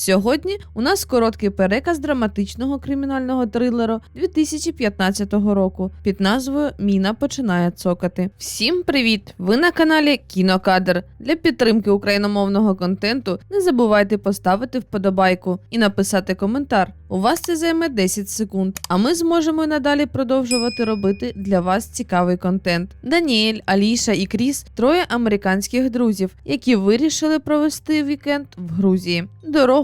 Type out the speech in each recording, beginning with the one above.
Сьогодні у нас короткий переказ драматичного кримінального трилеру 2015 року під назвою Міна починає цокати. Всім привіт! Ви на каналі Кінокадр. Для підтримки україномовного контенту не забувайте поставити вподобайку і написати коментар. У вас це займе 10 секунд, а ми зможемо надалі продовжувати робити для вас цікавий контент. Даніель, Аліша і Кріс троє американських друзів, які вирішили провести вікенд в Грузії.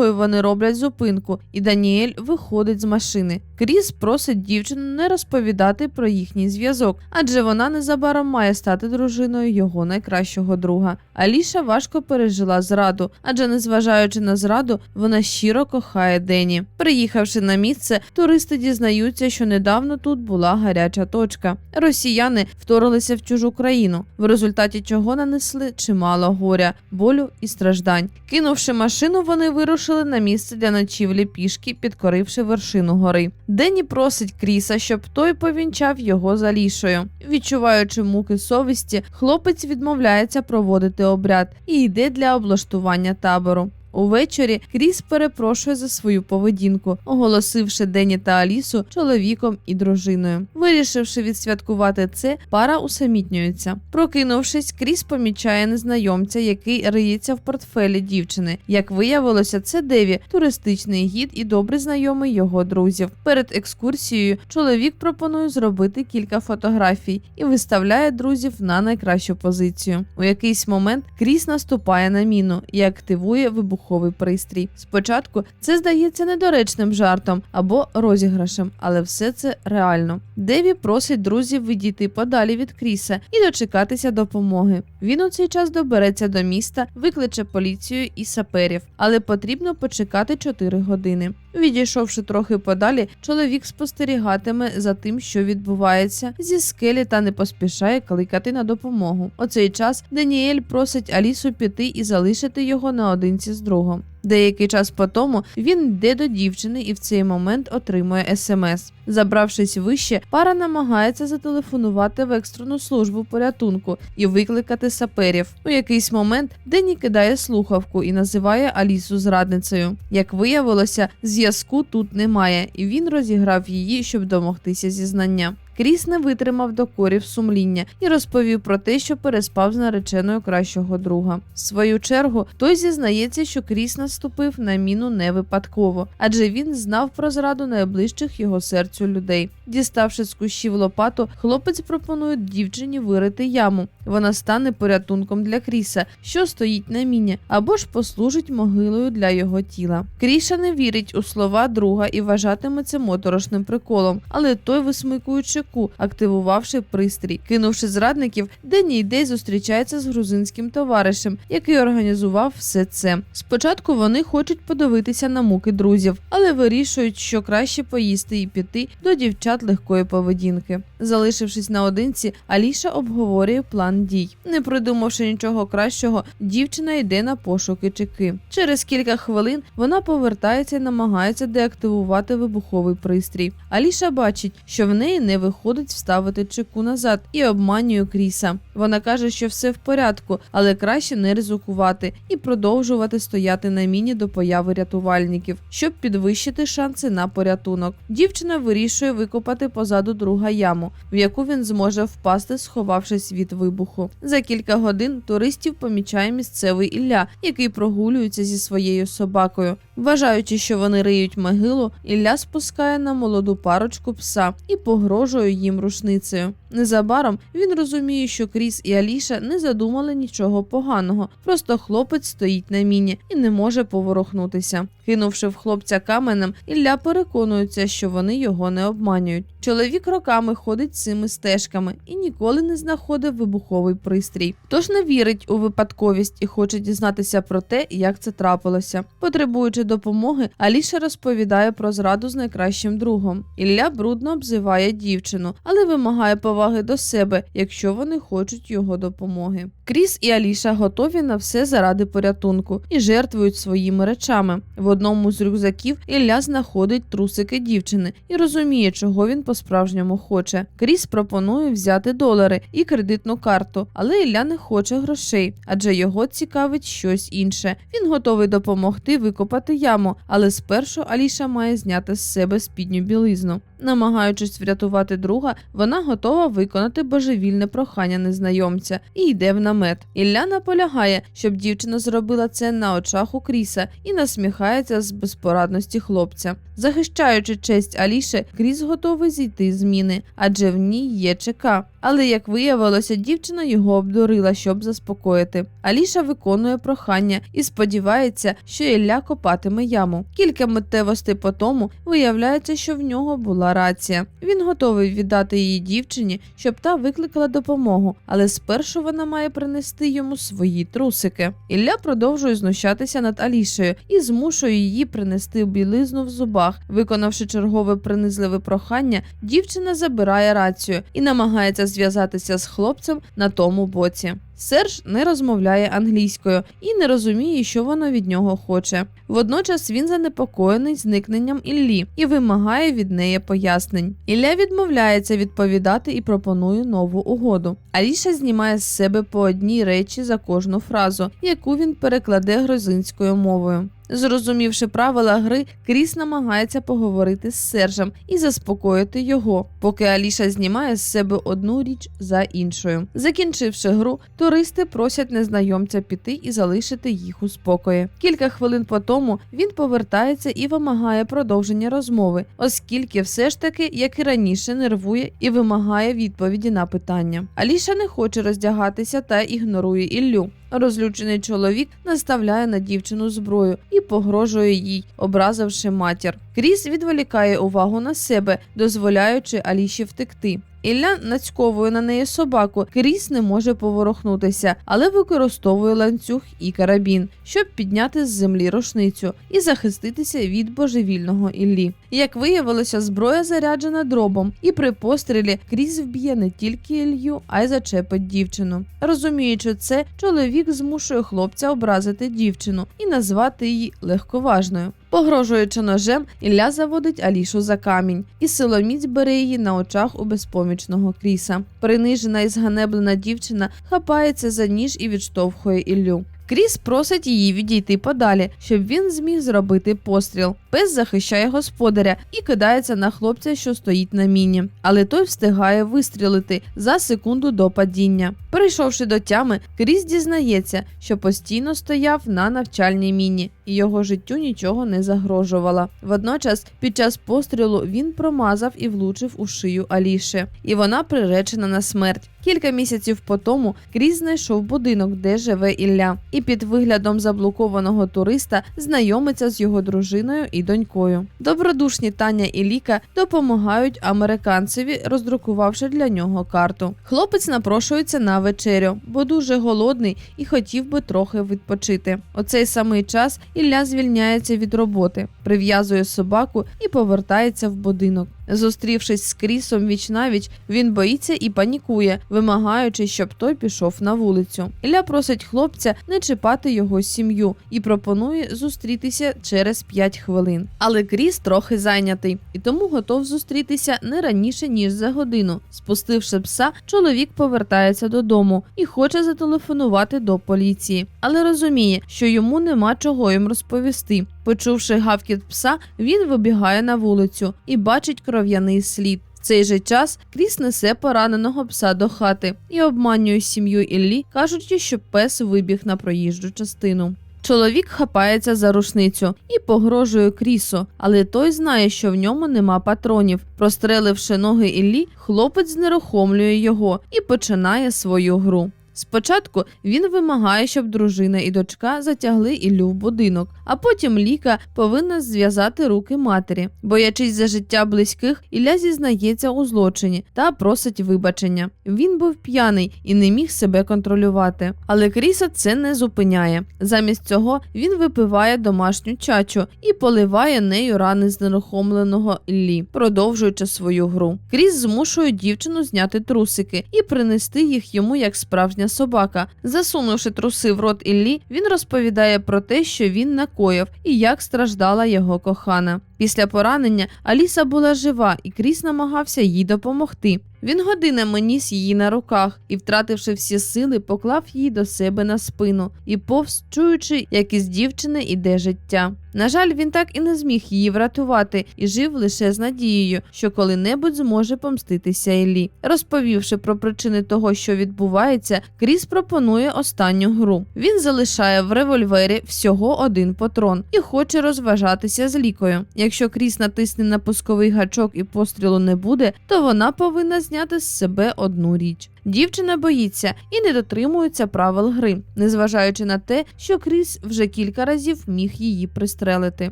Дорогою вони роблять зупинку, і Даніель виходить з машини. Кріс просить дівчину не розповідати про їхній зв'язок, адже вона незабаром має стати дружиною його найкращого друга. Аліша важко пережила зраду, адже незважаючи на зраду, вона щиро кохає Дені. Приїхавши на місце, туристи дізнаються, що недавно тут була гаряча точка. Росіяни вторглися в чужу країну, в результаті чого нанесли чимало горя, болю і страждань. Кинувши машину, вони вирушили на місце для ночівлі пішки, підкоривши вершину гори. Дені просить Кріса, щоб той повінчав його за лішою. Відчуваючи муки совісті, хлопець відмовляється проводити обряд і йде для облаштування табору. Увечері Кріс перепрошує за свою поведінку, оголосивши Дені та Алісу чоловіком і дружиною. Вирішивши відсвяткувати це, пара усамітнюється. Прокинувшись, Кріс помічає незнайомця, який риється в портфелі дівчини. Як виявилося, це Деві, туристичний гід і добрий знайомий його друзів. Перед екскурсією чоловік пропонує зробити кілька фотографій і виставляє друзів на найкращу позицію. У якийсь момент Кріс наступає на міну і активує вибуховий пристрій. Спочатку це здається недоречним жартом або розіграшем, але все це реально. Деві просить друзів відійти подалі від Кріса і дочекатися допомоги. Він у цей час добереться до міста, викличе поліцію і саперів, але потрібно почекати 4 години. Відійшовши трохи подалі, чоловік спостерігатиме за тим, що відбувається зі скелі та не поспішає кликати на допомогу. У цей час Даніель просить Алісу піти і залишити його наодинці з другом. Деякий час по тому він йде до дівчини і в цей момент отримує смс. Забравшись вище, пара намагається зателефонувати в екстрену службу порятунку і викликати саперів. У якийсь момент Дені кидає слухавку і називає Алісу зрадницею. Як виявилося, зв'язку тут немає, і він розіграв її, щоб домогтися зізнання. Кріс не витримав докорів сумління і розповів про те, що переспав з нареченою кращого друга. В свою чергу той зізнається, що Кріс наступив на міну не випадково, адже він знав про зраду найближчих його серцю людей. Діставши з кущів лопату, хлопець пропонує дівчині вирити яму. Вона стане порятунком для Кріса, що стоїть на міні, або ж послужить могилою для його тіла. Кріша не вірить у слова друга і вважатиме це моторошним приколом, але той висмикує чеку, активувавши пристрій. Кинувши зрадників, Дені йде й зустрічається з грузинським товаришем, який організував все це. Спочатку вони хочуть подивитися на муки друзів, але вирішують, що краще поїсти і піти до дівчат легкої поведінки. Залишившись наодинці, Аліша обговорює план дій. Не придумавши нічого кращого, дівчина йде на пошуки чеки. Через кілька хвилин вона повертається і намагається деактивувати вибуховий пристрій. Аліша бачить, що в неї не виходить вставити чеку назад і обманює Кріса. Вона каже, що все в порядку, але краще не ризикувати і продовжувати стояти на міні до появи рятувальників, щоб підвищити шанси на порятунок. Дівчина вирішує викопати позаду друга яму, в яку він зможе впасти, сховавшись від вибуху. За кілька годин туристів помічає місцевий Ілля, який прогулюється зі своєю собакою. Вважаючи, що вони риють могилу, Ілля спускає на молоду парочку пса і погрожує їм рушницею. Незабаром він розуміє, що Кріс і Аліша не задумали нічого поганого, просто хлопець стоїть на міні і не може поворухнутися. Кинувши в хлопця каменем, Ілля переконується, що вони його не обманюють. Чоловік роками ходить цими стежками і ніколи не знаходив вибуховий пристрій. Тож не вірить у випадковість і хоче дізнатися про те, як це трапилося. Потребуючи допомоги, Аліша розповідає про зраду з найкращим другом. Ілля брудно обзиває дівчину, але вимагає поваги до себе, якщо вони хочуть його допомоги. Кріс і Аліша готові на все заради порятунку і жертвують своїми речами. В одному з рюкзаків Ілля знаходить трусики дівчини і розуміє, чого він по-справжньому хоче. Кріс пропонує взяти долари і кредитну карту, але Ілля не хоче грошей, адже його цікавить щось інше. Він готовий допомогти викопати яму, але спершу Аліша має зняти з себе спідню білизну. Намагаючись врятувати друга, вона готова виконати божевільне прохання незнайомця і йде в намет. Ілля наполягає, щоб дівчина зробила це на очах у Кріса і насміхається з безпорадності хлопця. Захищаючи честь Аліше, Кріс готовий зійти з міни, адже в ній є ЧК. Але як виявилося, дівчина його обдурила, щоб заспокоїти. Аліша виконує прохання і сподівається, що Ілля копатиме яму. Кілька миттєвостей по тому виявляється, що в нього була рація. Він готовий віддати її дівчині, щоб та викликала допомогу, але спершу вона має принести йому свої трусики. Ілля продовжує знущатися над Алішею і змушує її принести білизну в зубах. Виконавши чергове принизливе прохання, дівчина забирає рацію і намагається зв'язатися з хлопцем на тому боці. Серж не розмовляє англійською і не розуміє, що вона від нього хоче. Водночас він занепокоєний зникненням Іллі і вимагає від неї пояснень. Ілля відмовляється відповідати і пропонує нову угоду. Аліша знімає з себе по одній речі за кожну фразу, яку він перекладе грузинською мовою. Зрозумівши правила гри, Кріс намагається поговорити з Сержем і заспокоїти його, поки Аліша знімає з себе одну річ за іншою. Закінчивши гру, туристи просять незнайомця піти і залишити їх у спокої. Кілька хвилин по тому він повертається і вимагає продовження розмови, оскільки все ж таки, як і раніше, нервує і вимагає відповіді на питання. Аліша не хоче роздягатися та ігнорує Іллю. Розлючений чоловік наставляє на дівчину зброю і погрожує їй, образивши матір. Кріс відволікає увагу на себе, дозволяючи Аліші втекти. Ілля нацьковує на неї собаку. Кріс не може поворухнутися, але використовує ланцюг і карабін, щоб підняти з землі рушницю і захиститися від божевільного Іллі. Як виявилося, зброя заряджена дробом, і при пострілі Кріс вб'є не тільки Ілью, а й зачепить дівчину. Розуміючи це, чоловік змушує хлопця образити дівчину і назвати її легковажною. Погрожуючи ножем, Ілля заводить Алішу за камінь, і силоміць бере її на очах у безпомічного кріса. Принижена і зганеблена дівчина хапається за ніж і відштовхує Іллю. Кріс просить її відійти подалі, щоб він зміг зробити постріл. Пес захищає господаря і кидається на хлопця, що стоїть на міні, але той встигає вистрілити за секунду до падіння. Перейшовши до тями, Кріс дізнається, що постійно стояв на навчальній міні, і його життю нічого не загрожувало. Водночас, під час пострілу він промазав і влучив у шию Аліші, і вона приречена на смерть. Кілька місяців по тому Кріс знайшов будинок, де живе Ілля, і під виглядом заблокованого туриста знайомиться з його дружиною донькою. Добродушні Таня і Ліка допомагають американцеві, роздрукувавши для нього карту. Хлопець напрошується на вечерю, бо дуже голодний і хотів би трохи відпочити. У цей самий час Ілля звільняється від роботи, прив'язує собаку і повертається в будинок. Зустрівшись з Крісом віч-навіч, він боїться і панікує, вимагаючи, щоб той пішов на вулицю. Ілля просить хлопця не чіпати його сім'ю і пропонує зустрітися через 5 хвилин. Але Кріс трохи зайнятий і тому готов зустрітися не раніше ніж за годину. Спустивши пса, чоловік повертається додому і хоче зателефонувати до поліції, але розуміє, що йому нема чого їм розповісти. Почувши гавкіт пса, він вибігає на вулицю і бачить кров'яний слід. В цей же час Кріс несе пораненого пса до хати і обманює сім'ю Іллі, кажучи, що пес вибіг на проїжджу частину. Чоловік хапається за рушницю і погрожує Крісу, але той знає, що в ньому нема патронів. Простреливши ноги Іллі, хлопець знерухомлює його і починає свою гру. Спочатку він вимагає, щоб дружина і дочка затягли Іллю в будинок, а потім Ліка повинна зв'язати руки матері. Боячись за життя близьких, Ілля зізнається у злочині та просить вибачення. Він був п'яний і не міг себе контролювати. Але Кріса це не зупиняє. Замість цього він випиває домашню чачу і поливає нею рани знерухомленого Іллі, продовжуючи свою гру. Кріс змушує дівчину зняти трусики і принести їх йому як справжня собака. Засунувши труси в рот Іллі, він розповідає про те, що він накоїв і як страждала його кохана. Після поранення Аліса була жива, і Кріс намагався їй допомогти. Він годинами ніс її на руках і, втративши всі сили, поклав її до себе на спину і повз, чуючи, як із дівчини іде життя. На жаль, він так і не зміг її врятувати і жив лише з надією, що коли-небудь зможе помститися Елі. Розповівши про причини того, що відбувається, Кріс пропонує останню гру. Він залишає в револьвері всього один патрон і хоче розважатися з лікою. Якщо Кріс натисне на пусковий гачок і пострілу не буде, то вона повинна зняти з себе одну річ. Дівчина боїться і не дотримується правил гри, незважаючи на те, що Кріс вже кілька разів міг її пристрелити.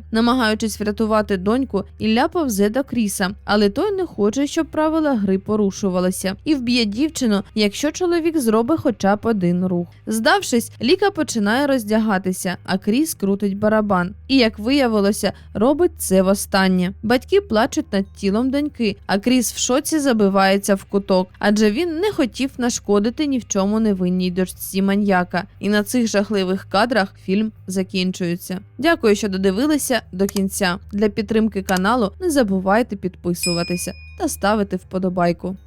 Намагаючись врятувати доньку, Ілля повзе до Кріса, але той не хоче, щоб правила гри порушувалися, і вб'є дівчину, якщо чоловік зробить хоча б один рух. Здавшись, Ліка починає роздягатися, а Кріс крутить барабан. І як виявилося, робить це востаннє. Батьки плачуть над тілом доньки, а Кріс в шоці забивається в куток, адже він не хотів нашкодити ні в чому невинній дочці маньяка. І на цих жахливих кадрах фільм закінчується. Дякую, що додивилися до кінця. Для підтримки каналу не забувайте підписуватися та ставити вподобайку.